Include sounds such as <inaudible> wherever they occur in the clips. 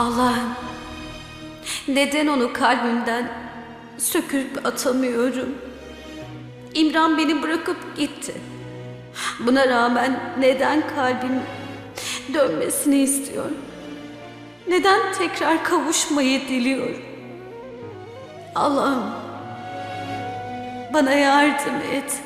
Allah'ım neden onu kalbimden söküp atamıyorum? İmran beni bırakıp gitti. Buna rağmen neden kalbim dönmesini istiyor? Neden tekrar kavuşmayı diliyor? Allah'ım bana yardım et.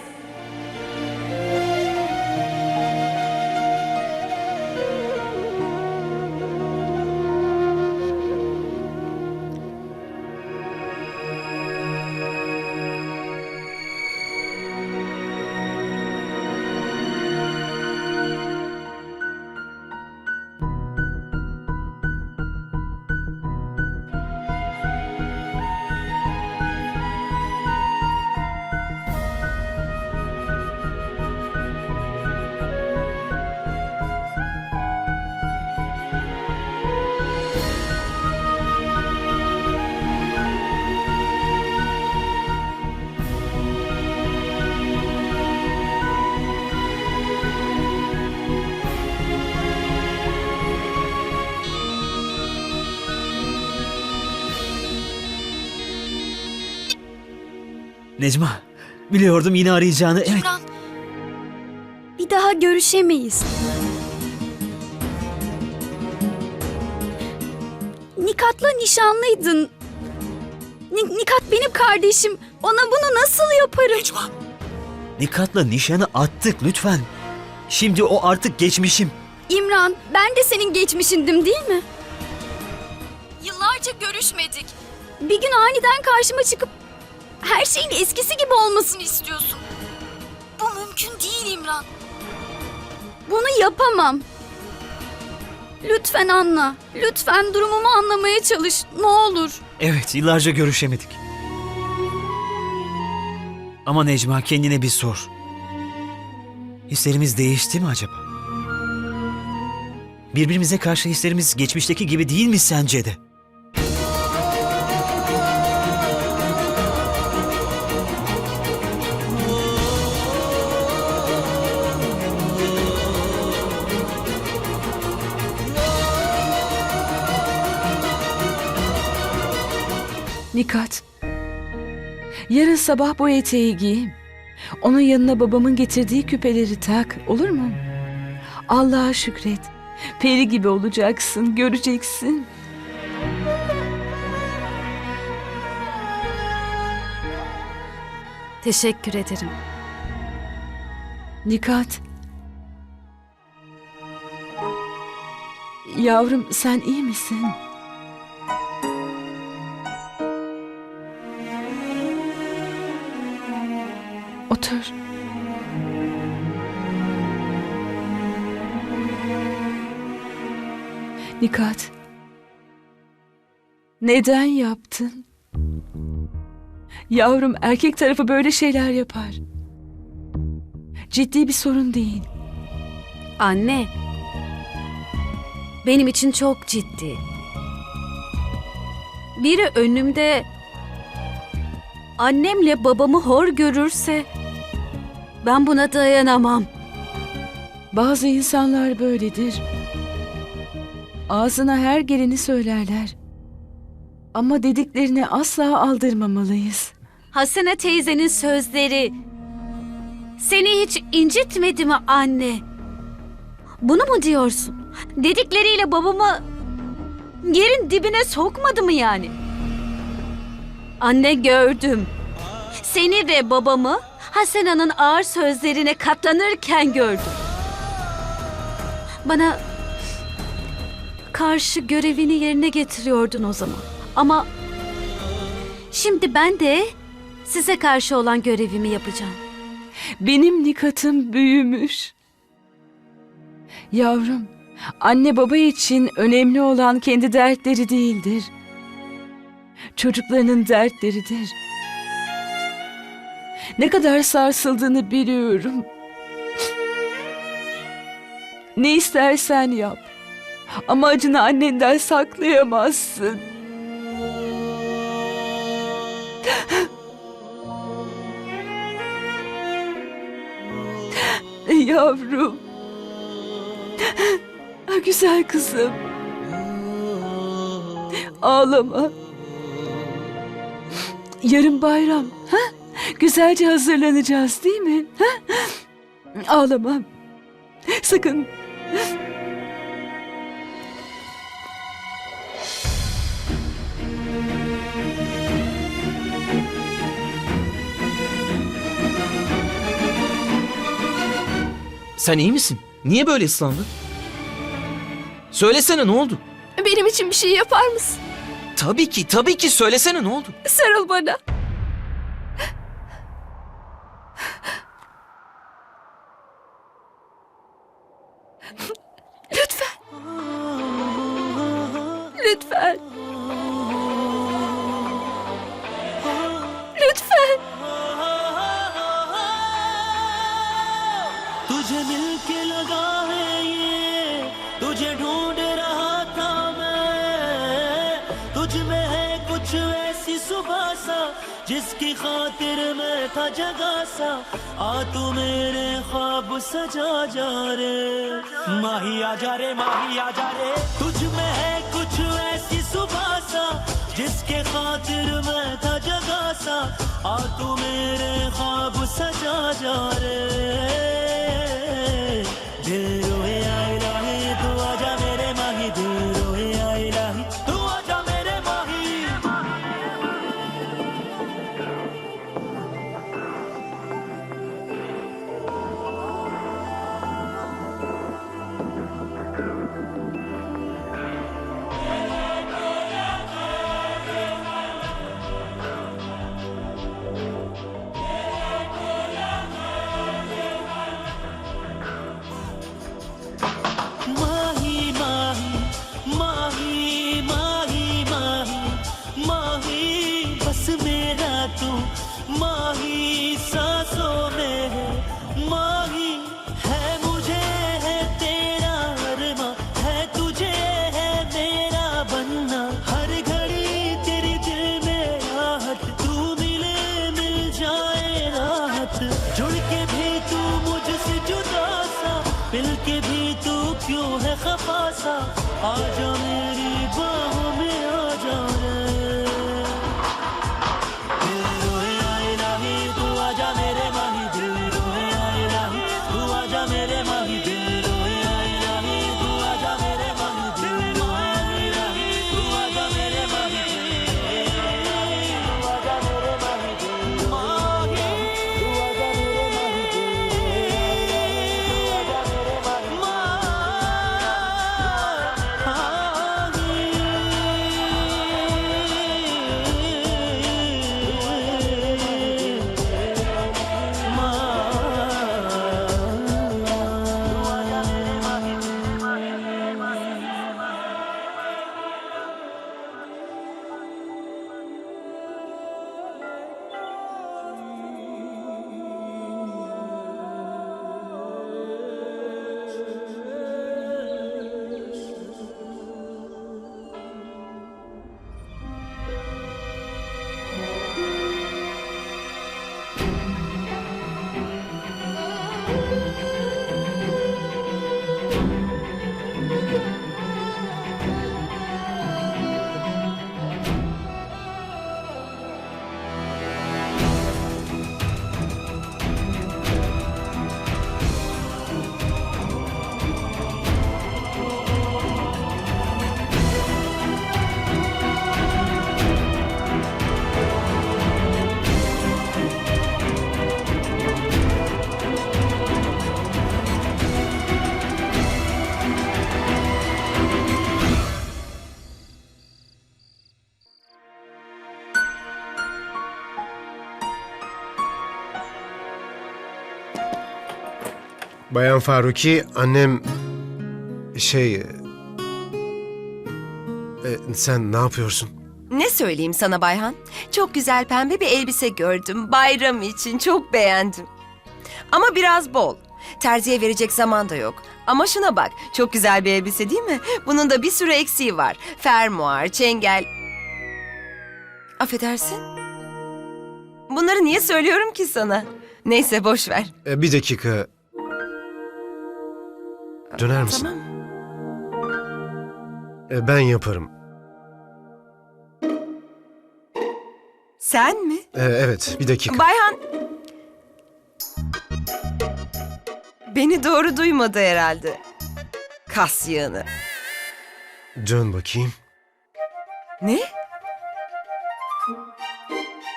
Necma, biliyordum yine arayacağını. Evet. Bir daha görüşemeyiz. Nikat'la nişanlıydın. Ni- Nikat benim kardeşim. Ona bunu nasıl yaparım? Necma. Nikat'la nişanı attık lütfen. Şimdi o artık geçmişim. İmran, ben de senin geçmişindim değil mi? Yıllarca görüşmedik. Bir gün aniden karşıma çıkıp her şeyin eskisi gibi olmasını istiyorsun. Bu mümkün değil İmran. Bunu yapamam. Lütfen anla. Lütfen durumumu anlamaya çalış. Ne olur. Evet, yıllarca görüşemedik. Ama Necma kendine bir sor. Hislerimiz değişti mi acaba? Birbirimize karşı hislerimiz geçmişteki gibi değil mi sence de? Nikat. Yarın sabah bu eteği giy. Onun yanına babamın getirdiği küpeleri tak, olur mu? Allah'a şükret. Peri gibi olacaksın, göreceksin. Teşekkür ederim. Nikat. Yavrum sen iyi misin? Nikat. Neden yaptın? Yavrum erkek tarafı böyle şeyler yapar. Ciddi bir sorun değil. Anne. Benim için çok ciddi. Biri önümde annemle babamı hor görürse ben buna dayanamam. Bazı insanlar böyledir. Ağzına her geleni söylerler. Ama dediklerini asla aldırmamalıyız. Hasene teyzenin sözleri seni hiç incitmedi mi anne? Bunu mu diyorsun? Dedikleriyle babamı yerin dibine sokmadı mı yani? Anne gördüm. Seni ve babamı Hasena'nın ağır sözlerine katlanırken gördüm. Bana karşı görevini yerine getiriyordun o zaman. Ama şimdi ben de size karşı olan görevimi yapacağım. Benim nikatım büyümüş. Yavrum, anne baba için önemli olan kendi dertleri değildir. Çocuklarının dertleridir. Ne kadar sarsıldığını biliyorum. Ne istersen yap. Ama acını annenden saklayamazsın. Yavrum. Güzel kızım. Ağlama. Yarın bayram. Ha? Güzelce hazırlanacağız değil mi? Ha? Ağlama. Sakın. Sen iyi misin? Niye böyle ıslandın? Söylesene ne oldu? Benim için bir şey yapar mısın? Tabii ki, tabii ki söylesene ne oldu? Sarıl bana. Lütfen. Lütfen. जिसकी खातिर मैं था जगा सा। आ तू मेरे ख्वाब सजा जा रे। माही आ जा रे, माही आ जा रे। तुझ में है कुछ ऐसी सुबह सा, जिसके खातिर मैं था जगा सा। आ तू मेरे ख्वाब सजा जा रे। दिल আজ আমি Bayan Faruki, annem şey e, sen ne yapıyorsun? Ne söyleyeyim sana Bayhan? Çok güzel pembe bir elbise gördüm. Bayram için çok beğendim. Ama biraz bol. Terziye verecek zaman da yok. Ama şuna bak, çok güzel bir elbise değil mi? Bunun da bir sürü eksiği var. Fermuar, çengel... Affedersin? Bunları niye söylüyorum ki sana? Neyse boş ver. E, bir dakika. Döner misin? Tamam. E, ben yaparım. Sen mi? E, evet bir dakika. Bayhan... Beni doğru duymadı herhalde. Kas yığını. Dön bakayım. Ne?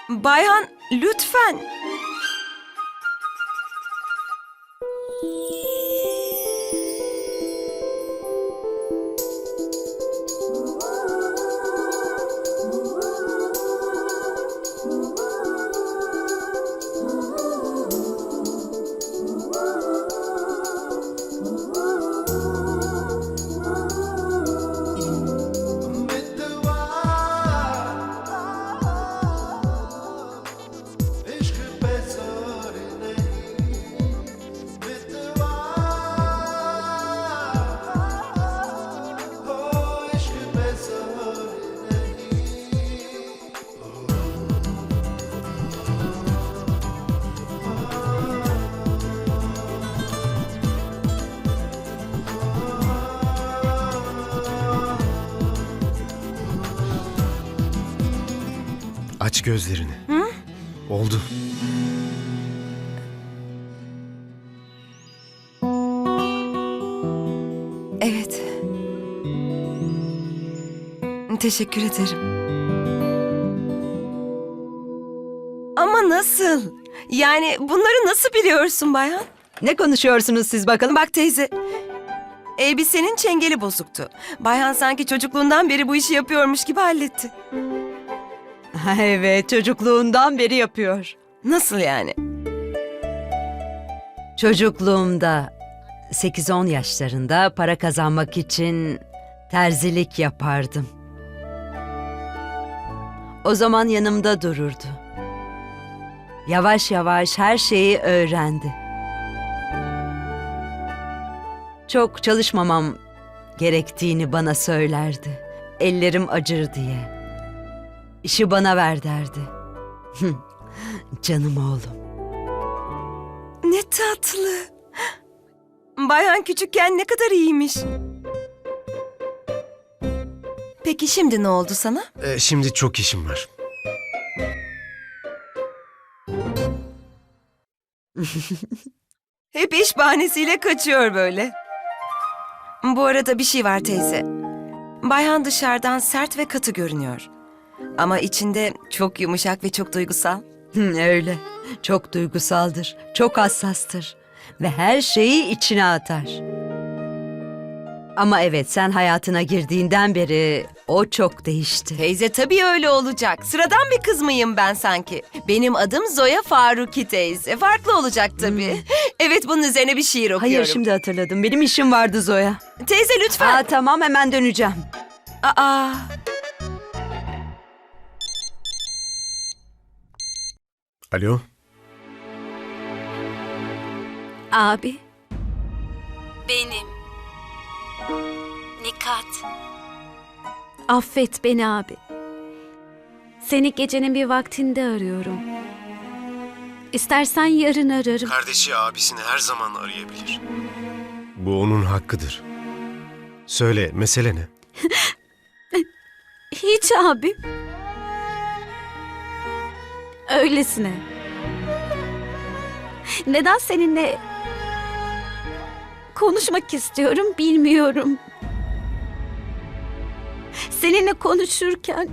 Bayhan lütfen. Gözlerini. Oldu. Evet. Teşekkür ederim. Ama nasıl? Yani bunları nasıl biliyorsun Bayhan? Ne konuşuyorsunuz siz bakalım? Bak teyze. Elbisenin çengeli bozuktu. Bayhan sanki çocukluğundan beri bu işi yapıyormuş gibi halletti. Evet, çocukluğundan beri yapıyor. Nasıl yani? Çocukluğumda 8-10 yaşlarında para kazanmak için terzilik yapardım. O zaman yanımda dururdu. Yavaş yavaş her şeyi öğrendi. Çok çalışmamam gerektiğini bana söylerdi. Ellerim acır diye. İşi bana ver derdi. Canım oğlum. Ne tatlı. Bayhan küçükken ne kadar iyiymiş. Peki şimdi ne oldu sana? E, şimdi çok işim var. <laughs> Hep iş bahanesiyle kaçıyor böyle. Bu arada bir şey var teyze. Bayhan dışarıdan sert ve katı görünüyor. Ama içinde çok yumuşak ve çok duygusal. Öyle. Çok duygusaldır, çok hassastır ve her şeyi içine atar. Ama evet sen hayatına girdiğinden beri o çok değişti. Teyze tabii öyle olacak. Sıradan bir kız mıyım ben sanki? Benim adım Zoya Faruki teyze. Farklı olacak tabii. <laughs> Evet bunun üzerine bir şiir okuyorum. Hayır şimdi hatırladım. Benim işim vardı Zoya. Teyze lütfen. Aa, tamam hemen döneceğim. Aa. Alo. Abi. Benim. Nikat. Affet beni abi. Seni gecenin bir vaktinde arıyorum. İstersen yarın ararım. Kardeşi abisini her zaman arayabilir. Bu onun hakkıdır. Söyle mesele ne? <laughs> Hiç abi. Öylesine. Neden seninle konuşmak istiyorum bilmiyorum. Seninle konuşurken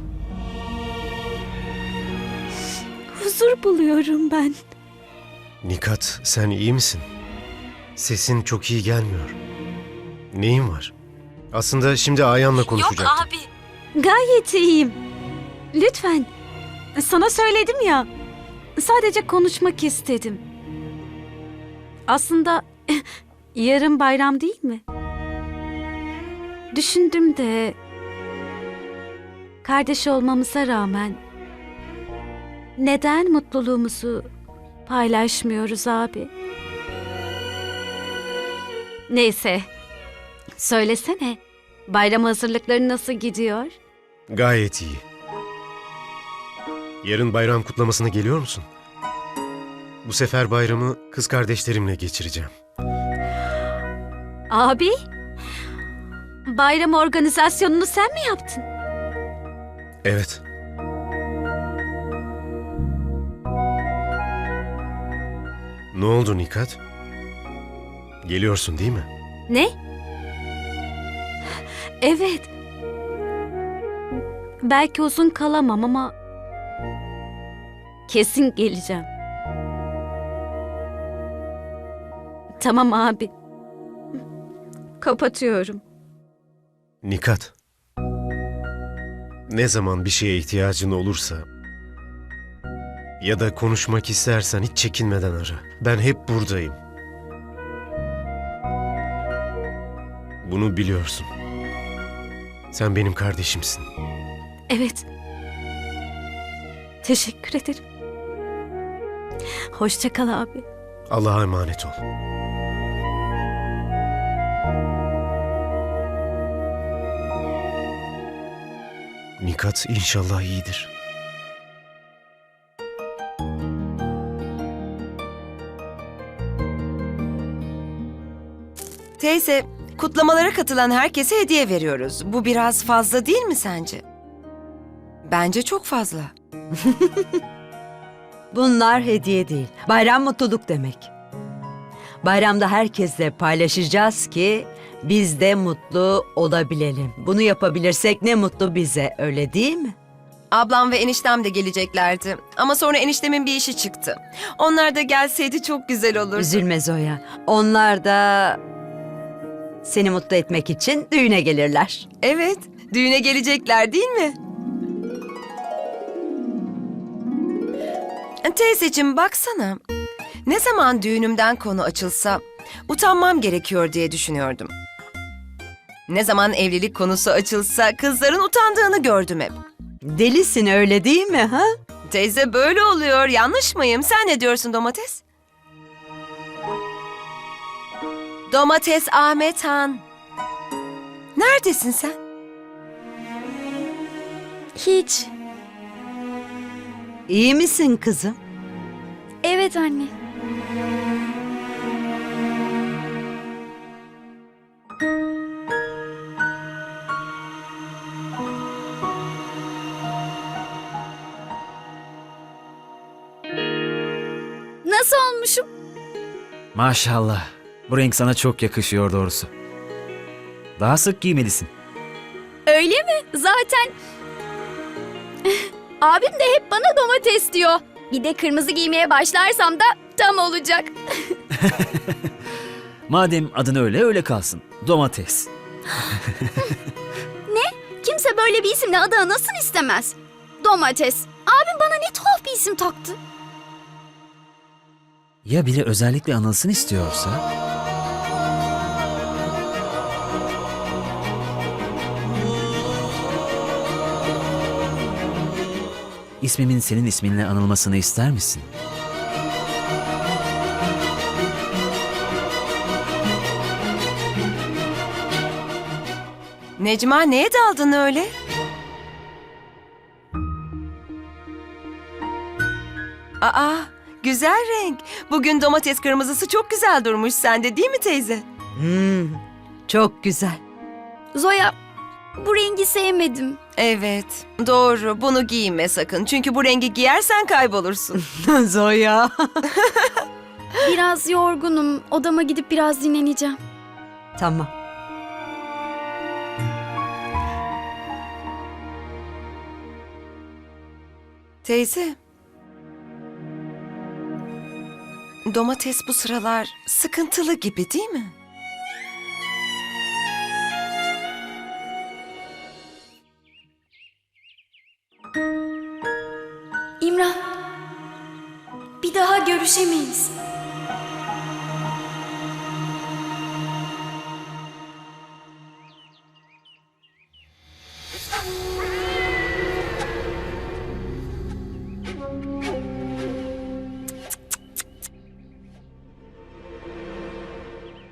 huzur buluyorum ben. Nikat sen iyi misin? Sesin çok iyi gelmiyor. Neyin var? Aslında şimdi Ayhan'la konuşacaktım. Yok abi. Gayet iyiyim. Lütfen. Sana söyledim ya. Sadece konuşmak istedim. Aslında <laughs> yarın bayram değil mi? Düşündüm de kardeş olmamıza rağmen neden mutluluğumuzu paylaşmıyoruz abi? Neyse. Söylesene. Bayram hazırlıkları nasıl gidiyor? Gayet iyi. Yarın bayram kutlamasına geliyor musun? Bu sefer bayramı kız kardeşlerimle geçireceğim. Abi? Bayram organizasyonunu sen mi yaptın? Evet. Ne oldu Nikat? Geliyorsun değil mi? Ne? Evet. Belki uzun kalamam ama kesin geleceğim. Tamam abi. Kapatıyorum. Nikat. Ne zaman bir şeye ihtiyacın olursa ya da konuşmak istersen hiç çekinmeden ara. Ben hep buradayım. Bunu biliyorsun. Sen benim kardeşimsin. Evet. Teşekkür ederim. Hoşça kal abi. Allah'a emanet ol. Nikat inşallah iyidir. Teyze, kutlamalara katılan herkese hediye veriyoruz. Bu biraz fazla değil mi sence? Bence çok fazla. <laughs> Bunlar hediye değil. Bayram mutluluk demek. Bayramda herkesle paylaşacağız ki biz de mutlu olabilelim. Bunu yapabilirsek ne mutlu bize, öyle değil mi? Ablam ve eniştem de geleceklerdi. Ama sonra eniştemin bir işi çıktı. Onlar da gelseydi çok güzel olurdu. Üzülme Zoya. Onlar da seni mutlu etmek için düğüne gelirler. Evet, düğüne gelecekler değil mi? Teyzeciğim baksana. Ne zaman düğünümden konu açılsa utanmam gerekiyor diye düşünüyordum. Ne zaman evlilik konusu açılsa kızların utandığını gördüm hep. Delisin öyle değil mi ha? Teyze böyle oluyor. Yanlış mıyım? Sen ne diyorsun domates? Domates Ahmet Han. Neredesin sen? Hiç. İyi misin kızım? Evet anne. Nasıl olmuşum? Maşallah. Bu renk sana çok yakışıyor doğrusu. Daha sık giymelisin. Öyle mi? Zaten... Abim de hep bana domates diyor. Bir de kırmızı giymeye başlarsam da tam olacak. <laughs> Madem adın öyle öyle kalsın. Domates. <laughs> Kimse böyle bir isimle adı nasıl istemez? Domates. Abim bana ne tuhaf bir isim taktı. Ya biri özellikle anılsın istiyorsa? İsmimin senin isminle anılmasını ister misin? Necma neye daldın öyle? Aa, güzel renk. Bugün domates kırmızısı çok güzel durmuş sende değil mi teyze? Hmm, çok güzel. Zoya, bu rengi sevmedim. Evet, doğru. Bunu giyme sakın. Çünkü bu rengi giyersen kaybolursun. <laughs> Zoya. <laughs> Biraz yorgunum. Odama gidip biraz dinleneceğim. tamam. Teyze. Domates bu sıralar sıkıntılı gibi değil mi? İmran, bir daha görüşemeyiz.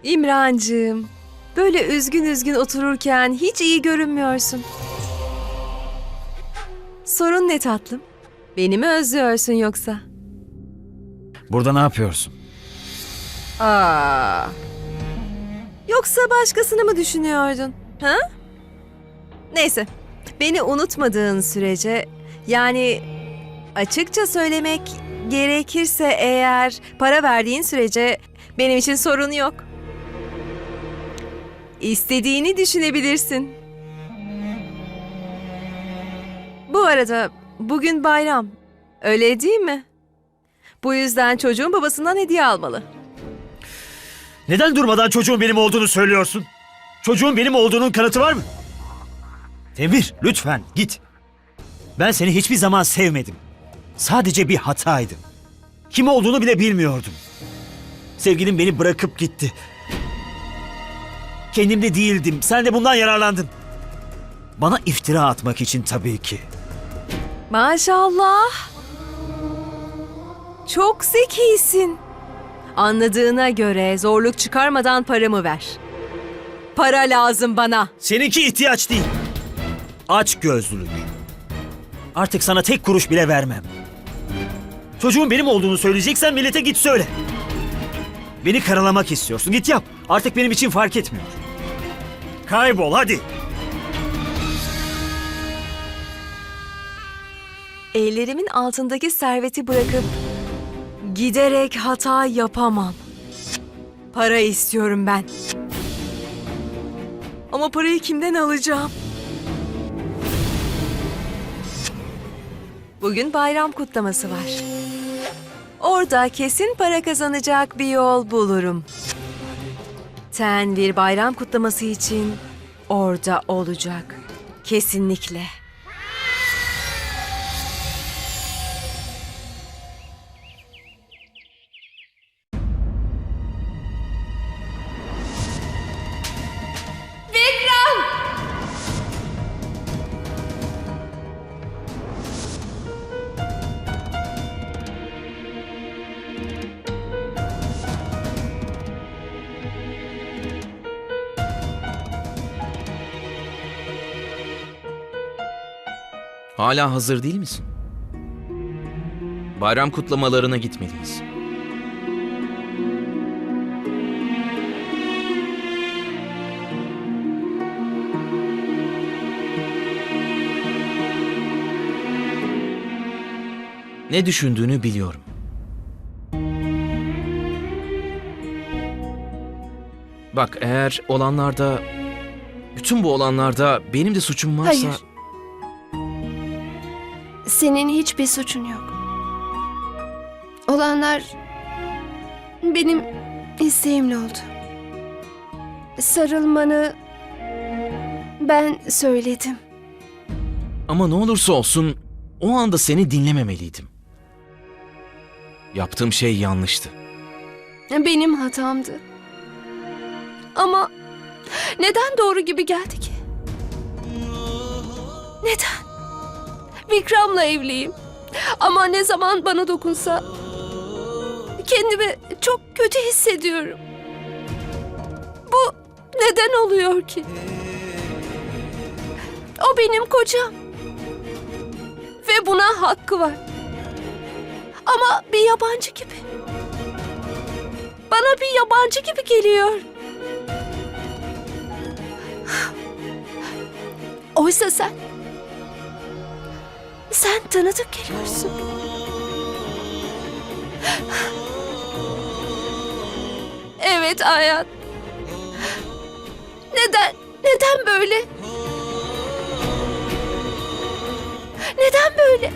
İmrancığım, böyle üzgün üzgün otururken hiç iyi görünmüyorsun. Sorun ne tatlım? Beni mi özlüyorsun yoksa? Burada ne yapıyorsun? Aa. Yoksa başkasını mı düşünüyordun? Ha? Neyse. Beni unutmadığın sürece yani açıkça söylemek gerekirse eğer para verdiğin sürece benim için sorun yok. İstediğini düşünebilirsin. Bu arada bugün bayram. Öyle değil mi? Bu yüzden çocuğun babasından hediye almalı. Neden durmadan çocuğun benim olduğunu söylüyorsun? Çocuğun benim olduğunun kanıtı var mı? Demir lütfen git. Ben seni hiçbir zaman sevmedim. Sadece bir hataydı. Kim olduğunu bile bilmiyordum. Sevgilim beni bırakıp gitti. Kendimde değildim. Sen de bundan yararlandın. Bana iftira atmak için tabii ki. Maşallah. Çok zekisin. Anladığına göre zorluk çıkarmadan paramı ver. Para lazım bana. Seninki ihtiyaç değil. Aç gözlülük. Artık sana tek kuruş bile vermem. Çocuğun benim olduğunu söyleyeceksen millete git söyle. Beni karalamak istiyorsun. Git yap. Artık benim için fark etmiyor. Kaybol hadi. Ellerimin altındaki serveti bırakıp giderek hata yapamam. Para istiyorum ben. Ama parayı kimden alacağım? Bugün bayram kutlaması var. Orada kesin para kazanacak bir yol bulurum. Ten bir bayram kutlaması için orada olacak. Kesinlikle. Hala hazır değil misin? Bayram kutlamalarına gitmeliyiz. Ne düşündüğünü biliyorum. Bak eğer olanlarda bütün bu olanlarda benim de suçum varsa Hayır. Senin hiçbir suçun yok. Olanlar benim isteğimle oldu. Sarılmanı ben söyledim. Ama ne olursa olsun o anda seni dinlememeliydim. Yaptığım şey yanlıştı. Benim hatamdı. Ama neden doğru gibi geldi ki? Neden? Vikram'la evliyim. Ama ne zaman bana dokunsa kendimi çok kötü hissediyorum. Bu neden oluyor ki? O benim kocam. Ve buna hakkı var. Ama bir yabancı gibi. Bana bir yabancı gibi geliyor. Oysa sen... Sen tanıdık geliyorsun. Evet Ayhan. Neden? Neden böyle? Neden böyle?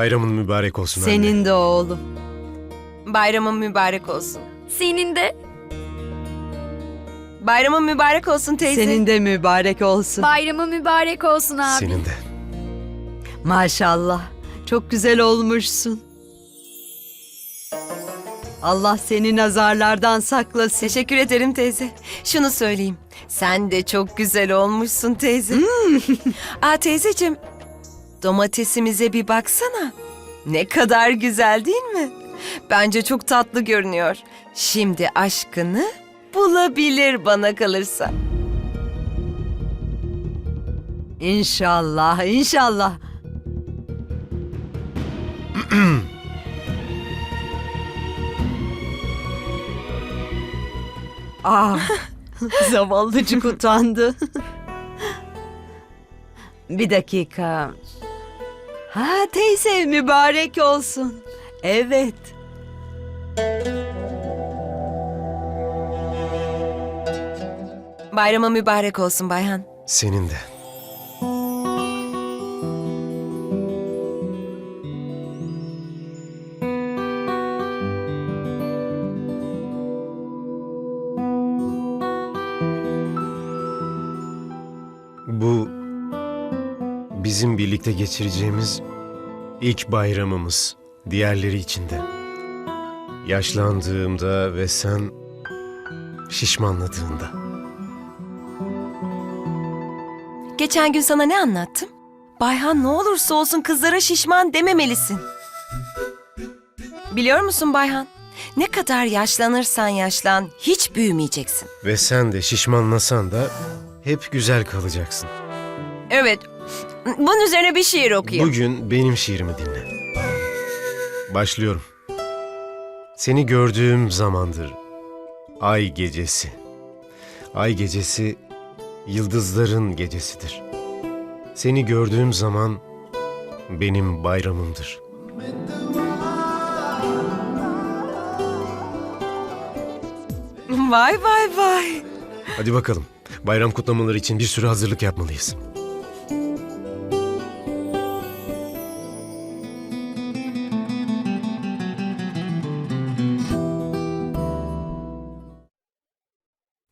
Bayramın mübarek olsun anne. Senin de oğlum. Bayramın mübarek olsun. Senin de Bayramın mübarek olsun teyze. Senin de mübarek olsun. bayramı mübarek olsun abi. Senin de. Maşallah. Çok güzel olmuşsun. Allah seni nazarlardan saklasın. Teşekkür ederim teyze. Şunu söyleyeyim. Sen de çok güzel olmuşsun teyze. Aa teyzeciğim. Domatesimize bir baksana. Ne kadar güzel değil mi? Bence çok tatlı görünüyor. Şimdi aşkını bulabilir bana kalırsa. İnşallah, inşallah. <clears throat> ah, <laughs> zavallıcık utandı. Bir dakika. Ha teyze mübarek olsun. Evet. Bayrama mübarek olsun Bayhan. Senin de. Birlikte geçireceğimiz ilk bayramımız. Diğerleri içinde. Yaşlandığımda ve sen şişmanladığında. Geçen gün sana ne anlattım? Bayhan ne olursa olsun kızlara şişman dememelisin. Biliyor musun Bayhan? Ne kadar yaşlanırsan yaşlan hiç büyümeyeceksin. Ve sen de şişmanlasan da hep güzel kalacaksın. Evet. Bunun üzerine bir şiir okuyayım. Bugün benim şiirimi dinle. Başlıyorum. Seni gördüğüm zamandır. Ay gecesi. Ay gecesi yıldızların gecesidir. Seni gördüğüm zaman benim bayramımdır. Vay vay vay. Hadi bakalım. Bayram kutlamaları için bir sürü hazırlık yapmalıyız.